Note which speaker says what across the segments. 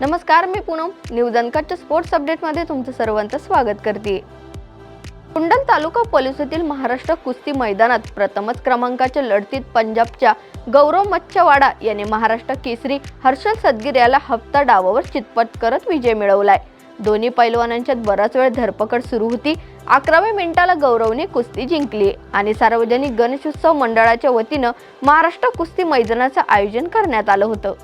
Speaker 1: नमस्कार मी पूनम. न्यूज अनकटच्या स्पोर्ट्स अपडेटमध्ये तुमचं सर्वांचं स्वागत करते. कुंडल तालुका पोलिसातील महाराष्ट्र कुस्ती मैदानात प्रथमच क्रमांकाच्या लढतीत पंजाबच्या गौरव मच्छवाडा याने महाराष्ट्र केसरी हर्षल सदगीर याला हप्ता डावावर चितपट करत विजय मिळवलाय. दोन्ही पैलवानांच्यात बराच वेळ धरपकड सुरू होती. अकराव्या मिनिटाला गौरवने कुस्ती जिंकली आणि सार्वजनिक गणेशोत्सव मंडळाच्या वतीनं महाराष्ट्र कुस्ती मैदानाचं आयोजन करण्यात आलं होतं.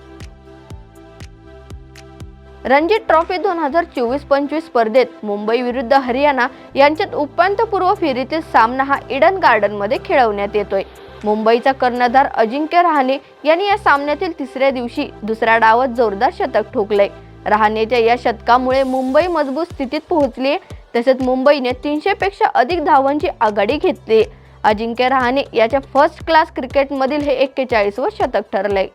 Speaker 1: रणजी ट्रॉफी दोन हजार चोवीस पंचवीस स्पर्धेत मुंबई विरुद्ध हरियाणा यांच्यात उपांत्यपूर्व फेरीतील सामना हा इडन गार्डनमध्ये खेळवण्यात येतोय. मुंबईचा कर्णधार अजिंक्य रहाणे यांनी या सामन्यातील तिसऱ्या दिवशी दुसऱ्या डावात जोरदार शतक ठोकलंय. रहाणेच्या या शतकामुळे मुंबई मजबूत स्थितीत पोहोचली तसेच मुंबईने तीनशे पेक्षा अधिक धावांची आघाडी घेतली अजिंक्य रहाणे याच्या फर्स्ट क्लास क्रिकेटमधील हे एक्केचाळीसवर शतक ठरलंय.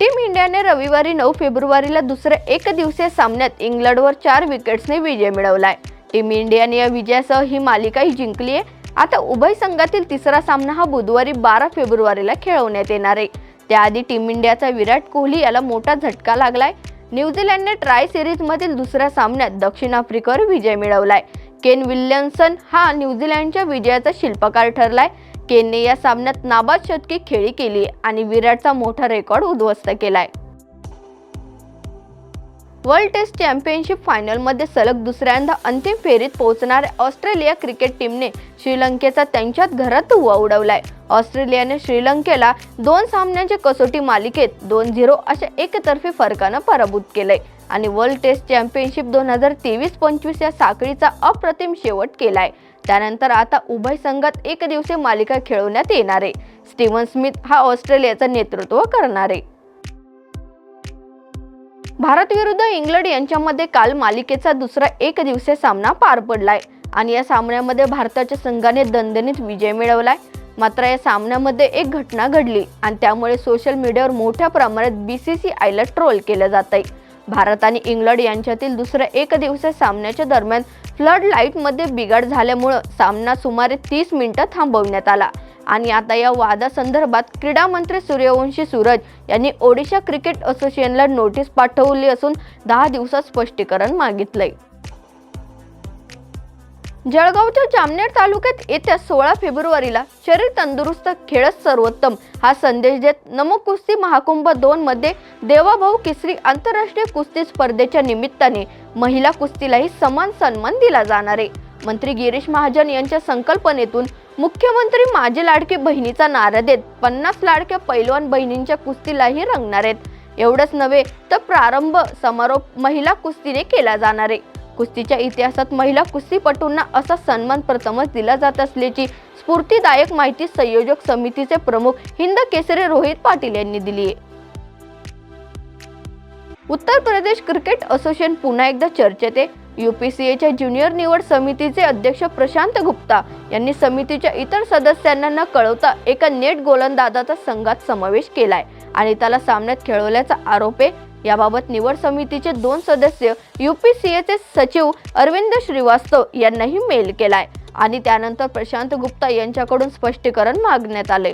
Speaker 1: टीम इंडियाने रविवारी नऊ फेब्रुवारीला दुसऱ्या एक दिवसीय सामन्यात इंग्लंडवर चार विकेट्सने विजय मिळवलाय. टीम इंडियाने या विजयासह ही मालिकाही जिंकली आहे. आता उभय संघातील तिसरा सामना हा बुधवारी बारा फेब्रुवारीला खेळवण्यात येणार आहे. त्याआधी टीम इंडियाचा विराट कोहली याला मोठा झटका लागलाय. न्यूझीलंडने ट्राय सिरीजमधील दुसऱ्या सामन्यात दक्षिण आफ्रिकेवर विजय मिळवलाय. केन विल्यमसन हा न्यूझीलंडच्या विजयाचा शिल्पकार ठरलाय. केनने या सामन्यात नाबाद शतकी खेळी केली आणि विराटचा मोठा रेकॉर्ड उद्ध्वस्त केलाय. वर्ल्ड टेस्ट चॅम्पियनशिप फायनलमध्ये सलग दुसऱ्यांदा अंतिम फेरीत पोहोचणाऱ्या ऑस्ट्रेलिया क्रिकेट टीमने श्रीलंकेचा त्यांच्यात घरात हुवा उडवलाय. ऑस्ट्रेलियाने श्रीलंकेला दोन सामन्यांच्या कसोटी मालिकेत दोन झिरो अशा एकतर्फी फरकानं पराभूत केलंय आणि वर्ल्ड टेस्ट चॅम्पियनशिप दोन हजार तेवीस पंचवीस या साखळीचा अप्रतिम शेवट केलाय. त्यानंतर आता उभय संघात एक दिवसीय मालिका खेळवण्यात येणार आहे. स्टीव्हन स्मिथ हा ऑस्ट्रेलियाचं नेतृत्व करणार आहे. भारत विरुद्ध इंग्लंड यांच्यामध्ये काल मालिकेचा दुसरा एक दिवसीय सामना पार पडलाय आणि या सामन्यामध्ये भारताच्या संघाने दणदणीत विजय मिळवलाय. मात्र या सामन्यामध्ये एक घटना घडली आणि त्यामुळे सोशल मीडियावर मोठ्या प्रमाणात बी सी सी आयला ट्रोल केलं जात आहे भारत आणि इंग्लंड यांच्यातील दुसऱ्या एक दिवसीय सामन्याच्या दरम्यान फ्लड लाईटमध्ये बिघाड झाल्यामुळं सामना सुमारे तीस मिनिटं थांबवण्यात आला. आणि आता या वादासंदर्भात क्रीडा मंत्री सूर्यवंशी सूरज यांनी ओडिशा क्रिकेट असोसिएशनला नोटीस पाठवली असून दहा दिवसात स्पष्टीकरण मागितलंय. जळगावच्या जामनेर तालुक्यात येत्या सोळा फेब्रुवारीला शरीर तंदुरुस्त खेळच सर्वोत्तम हा संदेश देत नमो कुस्ती महाकुंभ दोन मध्ये देवाभाऊ किसरी आंतरराष्ट्रीय कुस्ती स्पर्धेच्या निमित्ताने महिला कुस्तीलाही समान सन्मान दिला जाणार आहे. मंत्री गिरीश महाजन यांच्या संकल्पनेतून मुख्यमंत्री माझे लाडके बहिणीचा नारा देत पन्नास लाडक्या पैलवान बहिणींच्या कुस्तीलाही रंगणार आहेत. एवढंच नव्हे तर प्रारंभ समारोप महिला कुस्तीने केला जाणार आहे. कुस्तीच्या इतिहासात महिला कुस्तीपटूंना असा सन्मान प्रथमच दिला जात असल्याची स्फूर्तीदायक माहिती संयोजक समितीचे प्रमुख हिंद केसरी रोहित पाटील यांनी दिली आहे. उत्तर प्रदेश क्रिकेट असोसिएशन पुन्हा एकदा चर्चेत. आहे युपीसीएच्या ज्युनियर निवड समितीचे अध्यक्ष प्रशांत गुप्ता यांनी समितीच्या इतर सदस्यांना न कळवता एका नेट गोलंदाजाचा संघात समावेश केलाय आणि त्याला सामन्यात खेळवल्याचा आरोप आहे. याबाबत निवड समितीचे दोन सदस्य युपीसीएचे सचिव अरविंद श्रीवास्तव यांनाही मेल केलाय. आणि त्यानंतर प्रशांत गुप्ता यांच्याकडून स्पष्टीकरण मागण्यात आले.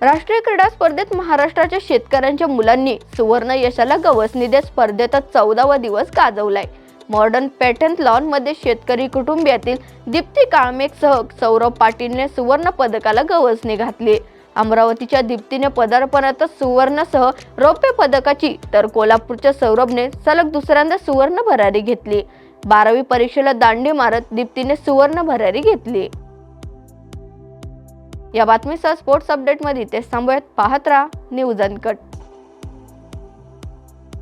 Speaker 1: राष्ट्रीय क्रीडा स्पर्धेत महाराष्ट्राच्या शेतकऱ्यांच्या मुलांनी सुवर्ण यशाला गवसणी देत स्पर्धेतच चौदावा दिवस गाजवलाय. मॉडर्न पॅटर्न लॉनमध्ये शेतकरी कुटुंबियातील दीप्ती काळमेकसह सौरभ पाटीलने सुवर्ण पदकाला गवसणी घातली. अमरावतीच्या दीप्तीने पदार्पणातच सुवर्णसह रौप्य पदकाची तर कोल्हापूरच्या सौरभने सलग दुसऱ्यांदा सुवर्ण भरारी घेतली. बारावी परीक्षेला दांडी मारत दीप्तीने सुवर्ण भरारी घेतली. या बातमीसह स्पोर्ट्स अपडेटमध्ये ते थांबूयात. पाहत राहा न्यूज अनकट.